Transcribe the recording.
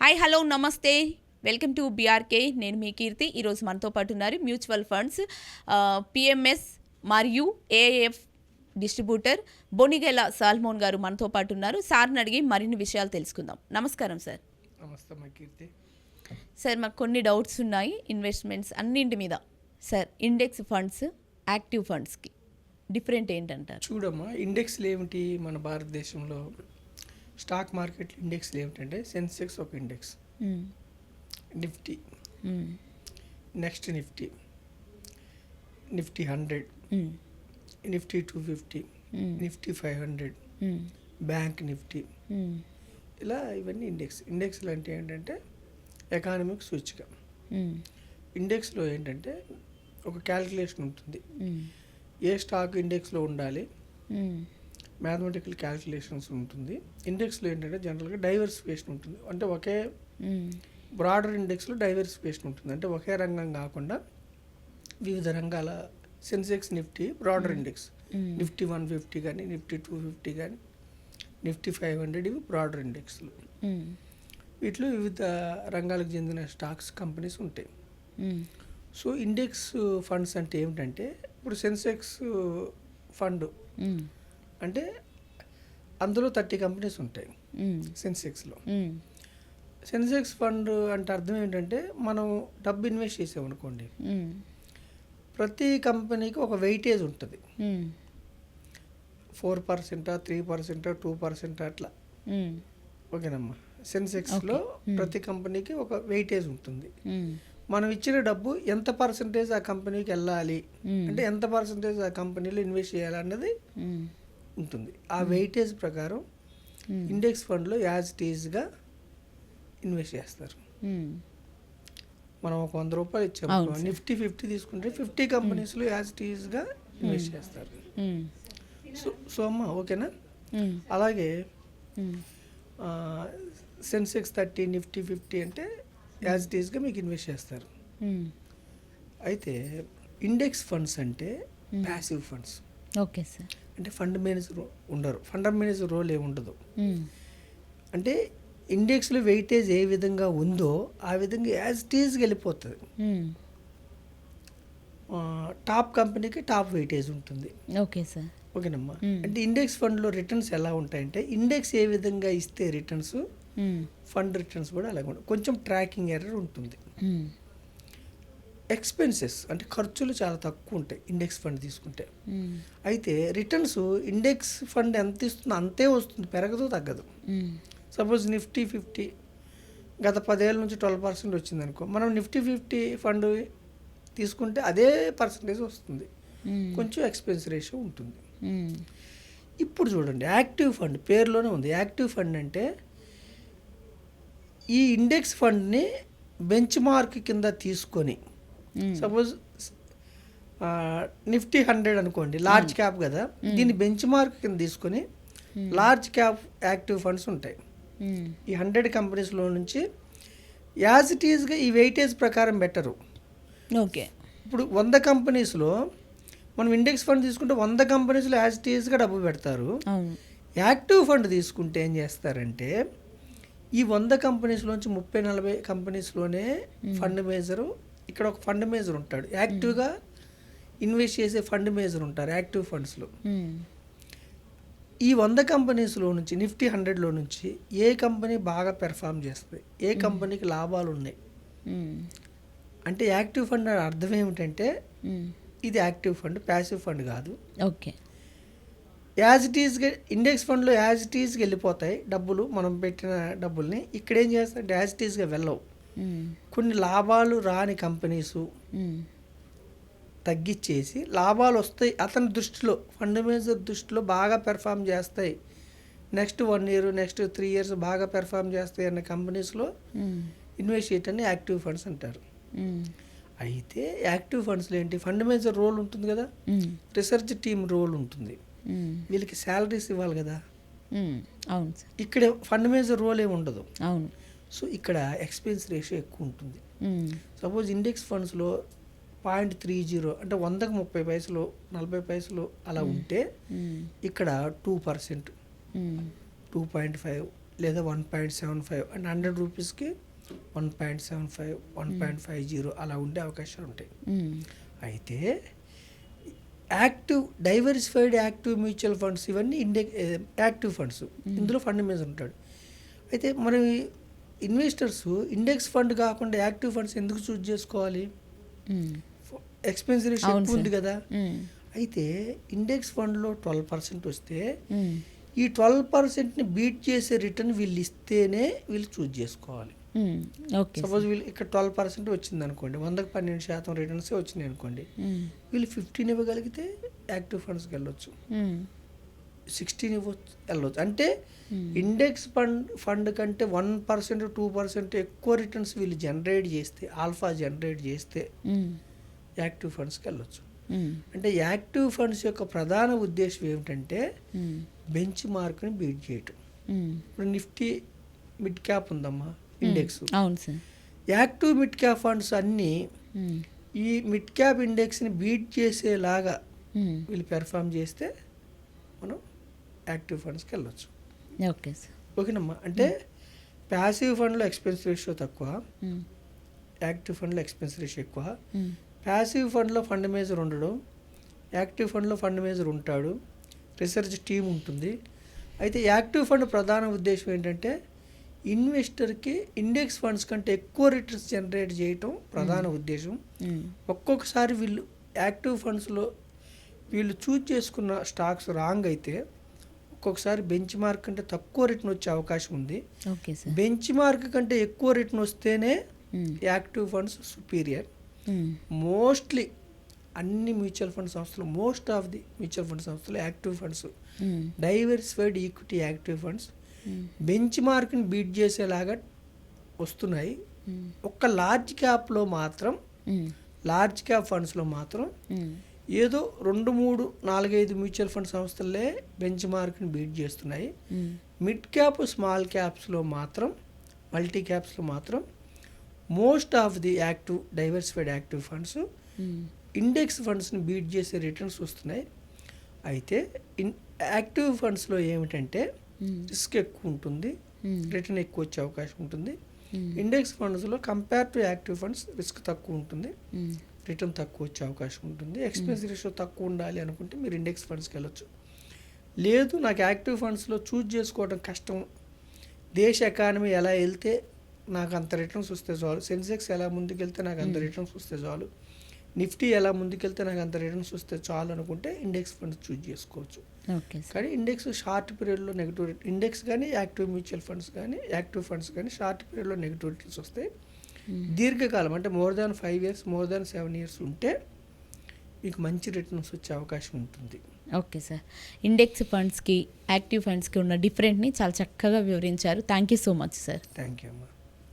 Hi hello namaste. Welcome to BRK నేను మీ కీర్తి. ఈరోజు మనతో పాటు ఉన్నారు మ్యూచువల్ ఫండ్స్ పిఎంఎస్ మరియు AF distributor Bonigela Salmon garu మనతో పాటు ఉన్నారు. సార్ని అడిగి మరిన్ని విషయాలు తెలుసుకుందాం. నమస్కారం సార్. నమస్తే మా కీర్తి. సార్ మాకు కొన్ని డౌట్స్ ఉన్నాయి. ఇన్వెస్ట్మెంట్స్ అన్నింటి మీద. సార్ ఇండెక్స్ ఫండ్స్ యాక్టివ్ ఫండ్స్కి డిఫరెంట్ ఏంటంటారు? చూడమ్మా ఇండెక్స్లు ఏమిటి మన భారతదేశంలో? స్టాక్ మార్కెట్ ఇండెక్స్లు ఏమిటంటే సెన్సెక్స్ ఒక index hmm. Nifty hmm. Next Nifty Nifty hundred hmm. Nifty two fifty. Nifty five hundred. Bank Nifty. ఇలా ఇవన్నీ ఇండెక్స్ ఇండెక్స్లు అంటే ఏంటంటే ఎకానమిక్ సూచిక. ఇండెక్స్లో ఏంటంటే ఒక క్యాలిక్యులేషన్ ఉంటుంది. ఏ స్టాక్ ఇండెక్స్లో ఉండాలి. మ్యాథమెటికల్ క్యాలిక్యులేషన్స్ ఉంటుంది ఇండెక్స్లో ఏంటంటే జనరల్గా డైవర్సిఫికేషన్ ఉంటుంది అంటే ఒకే. బ్రాడర్ ఇండెక్స్లో డైవర్సిఫికేషన్ ఉంటుంది అంటే ఒకే రంగం కాకుండా వివిధ రంగాల Sensex Nifty broader index. Nifty one fifty కానీ నిఫ్టీ టూ ఫిఫ్టీ కానీ నిఫ్టీ ఫైవ్ హండ్రెడ్ ఇవి బ్రాడర్ ఇండెక్స్లు మ్మ్. వీటిలో వివిధ రంగాలకు చెందిన స్టాక్స్ కంపెనీస్ ఉంటాయి. సో ఇండెక్స్ ఫండ్స్ అంటే ఏమిటంటే ఇప్పుడు సెన్సెక్స్ ఫండ్. అంటే అందులో థర్టీ కంపెనీస్ ఉంటాయి. సెన్సెక్స్లో. సెన్సెక్స్ ఫండ్ అంటే అర్థం ఏంటంటే మనం డబ్బు ఇన్వెస్ట్ చేసామనుకోండి. ప్రతి కంపెనీకి ఒక వెయిటేజ్ ఉంటుంది. ఫోర్ పర్సెంటా త్రీ పర్సెంటా టూ పర్సెంట్ అట్లా మ్మ్. ఓకేనమ్మా సెన్సెక్స్లో ప్రతి కంపెనీకి ఒక వెయిటేజ్ ఉంటుంది. మనం ఇచ్చిన డబ్బు ఎంత పర్సెంటేజ్ ఆ కంపెనీకి వెళ్ళాలి. అంటే ఎంత పర్సెంటేజ్ ఆ కంపెనీలో ఇన్వెస్ట్ చేయాలి అన్నది మ్మ్. ఉంటుంది ఆ వెయిటేజ్ ప్రకారం మ్మ్. ఇండెక్స్ ఫండ్లో యాజ్ టీజ్గా ఇన్వెస్ట్ చేస్తారు మ్మ్. మనం ఒక వంద రూపాయలు ఇచ్చాము. నిఫ్టీ ఫిఫ్టీ తీసుకుంటే ఫిఫ్టీ కంపెనీస్లో యాజ్ టీజ్గా ఇన్వెస్ట్ చేస్తారు. సో సో అమ్మ ఓకేనా మ్మ్. అలాగే. సెన్సెక్స్ థర్టీ నిఫ్టీ ఫిఫ్టీ అంటే యాజ్ టీజ్గా మీకు ఇన్వెస్ట్ చేస్తారు. అయితే ఇండెక్స్ ఫండ్స్ అంటే ప్యాసివ్ ఫండ్స్ ఓకే సార్ అంటే ఫండ్ మేనేజర్ ఉండరు ఫండ్ మేనేజర్ రోల్ ఏమి ఉండదు మ్మ్. అంటే ఇండెక్స్లో వెయిటేజ్ ఏ విధంగా ఉందో ఆ విధంగా యాజ్ టీజ్గా వెళ్ళిపోతుంది టాప్ కంపెనీకి టాప్ వెయిటేజ్ ఉంటుంది ఓకే సార్ ఓకేనమ్మా మ్మ్. అంటే ఇండెక్స్ ఫండ్లో రిటర్న్స్ ఎలా ఉంటాయంటే ఇండెక్స్ ఏ విధంగా ఇస్తే రిటర్న్స్. ఫండ్ రిటర్న్స్ కూడా అలాగే ఉంటాయి కొంచెం ట్రాకింగ్ ఎర్రర్ ఉంటుంది మ్మ్. ఎక్స్పెన్సెస్ అంటే ఖర్చులు చాలా తక్కువ ఉంటాయి ఇండెక్స్ ఫండ్ తీసుకుంటే మ్మ్. అయితే రిటర్న్స్ ఇండెక్స్ ఫండ్ ఎంత ఇస్తుందో అంతే వస్తుంది పెరగదు తగ్గదు. సపోజ్ నిఫ్టీ ఫిఫ్టీ గత పదేళ్ళ నుంచి ట్వెల్వ్ పర్సెంట్ వచ్చింది అనుకో మనం నిఫ్టీ ఫిఫ్టీ ఫండ్ తీసుకుంటే అదే పర్సంటేజ్ వస్తుంది మ్మ్. కొంచెం ఎక్స్పెన్స్ రేషియో ఉంటుంది మ్మ్. ఇప్పుడు చూడండి యాక్టివ్ ఫండ్ పేరులోనే ఉంది యాక్టివ్ ఫండ్ అంటే ఈ ఇండెక్స్ ఫండ్ని బెంచ్ మార్క్ కింద తీసుకొని. సపోజ్ నిఫ్టీ హండ్రెడ్ అనుకోండి లార్జ్ క్యాప్ కదా దీన్ని బెంచ్ మార్క్ కింద తీసుకొని లార్జ్ క్యాప్ యాక్టివ్ ఫండ్స్ ఉంటాయి. మ్మ్. ఈ హండ్రెడ్ కంపెనీస్లో నుంచి యాజ్ ఇట్ ఈజ్గా ఈ వెయిటేజ్ ప్రకారం బెటరు ఓకే ఇప్పుడు వంద కంపెనీస్లో మనం ఇండెక్స్ ఫండ్ తీసుకుంటే వంద కంపెనీస్లో యాజ్ ఇట్ ఈజ్గా డబ్బు పెడతారు. యాక్టివ్ ఫండ్ తీసుకుంటే ఏం చేస్తారంటే ఈ వంద కంపెనీస్లోంచి ముప్పై నలభై కంపెనీస్లోనే ఫండ్ మేజరు ఇక్కడ ఒక ఫండ్ మేజర్ ఉంటాడు యాక్టివ్గా ఇన్వెస్ట్ చేసే ఫండ్ మేజర్ ఉంటారు యాక్టివ్ ఫండ్స్లో. ఈ వంద కంపెనీస్లో నుంచి నిఫ్టీ హండ్రెడ్లో నుంచి ఏ కంపెనీ బాగా పెర్ఫామ్ చేస్తుంది ఏ కంపెనీకి లాభాలు ఉన్నాయి. అంటే యాక్టివ్ ఫండ్ అని అర్థం ఏమిటంటే. ఇది యాక్టివ్ ఫండ్ ప్యాసివ్ ఫండ్ కాదు ఓకే యాజ్ ఇట్ ఈస్గా ఇండెక్స్ ఫండ్లో యాజ్ ఇట్ ఈస్గా వెళ్ళిపోతాయి డబ్బులు మనం పెట్టిన డబ్బుల్ని ఇక్కడ ఏం చేస్తాయి యాజ్ ఇట్ ఈస్గా వెళ్ళవు. కొన్ని లాభాలు రాని కంపెనీసు మ్మ్. తగ్గించేసి లాభాలు వస్తాయి అతని దృష్టిలో ఫండ్ మేనేజర్ దృష్టిలో బాగా పెర్ఫామ్ చేస్తాయి next one year next three years బాగా పెర్ఫామ్ చేస్తాయి అన్న కంపెనీస్లో. ఇన్వెస్ట్ చేయటాన్ని యాక్టివ్ ఫండ్స్ అంటారు మ్మ్. అయితే యాక్టివ్ ఫండ్స్లో ఏంటి ఫండ్ మేనేజర్ రోల్ ఉంటుంది కదా. రీసెర్చ్ టీమ్ రోల్ ఉంటుంది. వీళ్ళకి శాలరీస్ ఇవ్వాలి కదా. అవును ఇక్కడ ఫండ్ మేనేజర్ రోల్ ఏమి ఉండదు అవును సో ఇక్కడ ఎక్స్పెన్స్ రేషియో ఎక్కువ ఉంటుంది. సపోజ్ ఇండెక్స్ ఫండ్స్లో పాయింట్ త్రీ జీరో అంటే వందకు ముప్పై పైసలు నలభై పైసలు అలా ఉంటే మ్మ్. ఇక్కడ two percent. Two point five లేదా one point seven five and hundred రూపీస్కి one point seven five one point five zero అలా ఉండే అవకాశాలు ఉంటాయి మ్మ్. అయితే active diversified active mutual funds ఇవన్నీ ఇండెక్ యాక్టివ్ ఫండ్స్ ఇందులో ఫండ్ మీద ఉంటాడు అయితే మరి ఇన్వెస్టర్స్ ఇండెక్స్ ఫండ్ కాకుండా యాక్టివ్ ఫండ్స్ ఎందుకు చూజ్ చేసుకోవాలి మ్మ్. ఎక్స్పెన్స్ రేషియో ఎక్కువ ఉంది. కదా మ్మ్. అయితే ఇండెక్స్ ఫండ్లో ట్వెల్వ్ పర్సెంట్ వస్తే మ్మ్. ఈ ట్వెల్వ్ పర్సెంట్ని బీట్ చేసే రిటర్న్ వీళ్ళు ఇస్తేనే వీళ్ళు చూజ్ చేసుకోవాలి సపోజ్ వీళ్ళు ఇక్కడ ట్వెల్వ్ పర్సెంట్ వచ్చింది అనుకోండి వందకు పన్నెండు శాతం రిటర్న్స్ వచ్చినాయి అనుకోండి. వీళ్ళు ఫిఫ్టీన్ ఇవ్వగలిగితే యాక్టివ్ ఫండ్స్కి వెళ్ళొచ్చు. సిక్స్టీన్ ఇవ్వచ్చు వెళ్ళొచ్చు అంటే Hmm. ఇండెక్స్ ఫండ్ ఫండ్ కంటే వన్ పర్సెంట్ టూ పర్సెంట్ ఎక్కువ రిటర్న్స్ వీళ్ళు జనరేట్ చేస్తే ఆల్ఫా జనరేట్ చేస్తే మ్మ్. యాక్టివ్ ఫండ్స్కి వెళ్ళొచ్చు మ్మ్. అంటే యాక్టివ్ ఫండ్స్ యొక్క ప్రధాన ఉద్దేశం ఏమిటంటే. బెంచ్ మార్క్ని బీట్ చేయటం మ్మ్. ఇప్పుడు నిఫ్టీ మిడ్ క్యాప్ ఉందమ్మా ఇండెక్స్ అవును sir active mid cap funds అన్నీ. ఈ మిడ్ క్యాప్ ఇండెక్స్ని బీట్ చేసేలాగా. వీళ్ళు పెర్ఫామ్ చేస్తే మనం యాక్టివ్ ఫండ్స్కి వెళ్ళొచ్చు. Okay sir. ఓకేనమ్మా. అంటే ప్యాసివ్ ఫండ్లో ఎక్స్పెన్స్ రేషియో తక్కువ. యాక్టివ్ ఫండ్లో ఎక్స్పెన్స్ రేషియో ఎక్కువ. ప్యాసివ్ ఫండ్లో ఫండ్ మేజర్ ఉండడు యాక్టివ్ ఫండ్లో ఫండ్ మేజర్ ఉంటాడు రీసెర్చ్ టీం ఉంటుంది. అయితే యాక్టివ్ ఫండ్ ప్రధాన ఉద్దేశం ఏంటంటే ఇన్వెస్టర్కి ఇండెక్స్ ఫండ్స్ కంటే ఎక్కువ రిటర్న్స్ జనరేట్ చేయటం ప్రధాన ఉద్దేశం. ఒక్కొక్కసారి వీళ్ళు యాక్టివ్ ఫండ్స్లో వీళ్ళు చూజ్ చేసుకున్న స్టాక్స్ రాంగ్ అయితే ఒక్కొక్కసారి బెంచ్ మార్క్ కంటే తక్కువ రిటర్న్ వచ్చే అవకాశం ఉంది బెంచ్ మార్క్ కంటే ఎక్కువ రిటర్న్ వస్తేనే. Active funds superior. మోస్ట్లీ అన్ని మ్యూచువల్ ఫండ్ సంస్థలు most of the mutual fund సంస్థలు active funds. Diversified equity active funds. Bench మార్క్ని బీట్ చేసేలాగా వస్తున్నాయి మ్మ్. ఒక్క లార్జ్ క్యాప్లో మాత్రం. లార్జ్ క్యాప్ ఫండ్స్లో మాత్రం మ్మ్. ఏదో రెండు మూడు నాలుగైదు మ్యూచువల్ ఫండ్ సంస్థలే బెంచ్ మార్క్ని బీట్ చేస్తున్నాయి. మిడ్ క్యాప్ స్మాల్ క్యాప్స్లో మాత్రం మల్టీ క్యాప్స్లో మాత్రం most of the active diversified active funds. Index ఫండ్స్ని beat చేసే రిటర్న్స్ వస్తున్నాయి అయితే ఇన్ యాక్టివ్ ఫండ్స్లో ఏమిటంటే. రిస్క్ ఎక్కువ ఉంటుంది. రిటర్న్ ఎక్కువ వచ్చే అవకాశం ఉంటుంది. ఇండెక్స్ ఫండ్స్లో compare to active funds risk తక్కువ ఉంటుంది. రిటర్న్ తక్కువ వచ్చే అవకాశం ఉంటుంది. ఎక్స్పెన్స్ రేషియో తక్కువ ఉండాలి అనుకుంటే మీరు ఇండెక్స్ ఫండ్స్కి వెళ్ళొచ్చు. లేదు నాకు యాక్టివ్ ఫండ్స్లో చూజ్ చేసుకోవడం కష్టం. దేశ ఎకానమీ ఎలా వెళ్తే నాకు అంత రిటర్న్స్ వస్తే చాలు. సెన్సెక్స్ ఎలా ముందుకెళ్తే నాకు అంత రిటర్న్స్ వస్తే చాలు. నిఫ్టీ ఎలా ముందుకెళ్తే నాకు అంత రిటర్న్స్ వస్తే చాలు అనుకుంటే ఇండెక్స్ ఫండ్స్ చూజ్ చేసుకోవచ్చు. కానీ ఇండెక్స్ షార్ట్ పీరియడ్లో నెగిటివ్ ఇండెక్స్ కానీ యాక్టివ్ మ్యూచువల్ ఫండ్స్ కానీ యాక్టివ్ ఫండ్స్ కానీ షార్ట్ పీరియడ్లో నెగిటివ్ రిటర్న్స్ వస్తాయి. దీర్ఘకాలం అంటే more than five years more than seven years ఉంటే మీకు మంచి రిటర్న్స్ వచ్చే అవకాశం ఉంటుంది. ఓకే సార్ ఇండెక్స్ ఫండ్స్కి యాక్టివ్ ఫండ్స్కి ఉన్న డిఫరెంట్ని చాలా చక్కగా వివరించారు. Thank you so much sir thank you అమ్మా.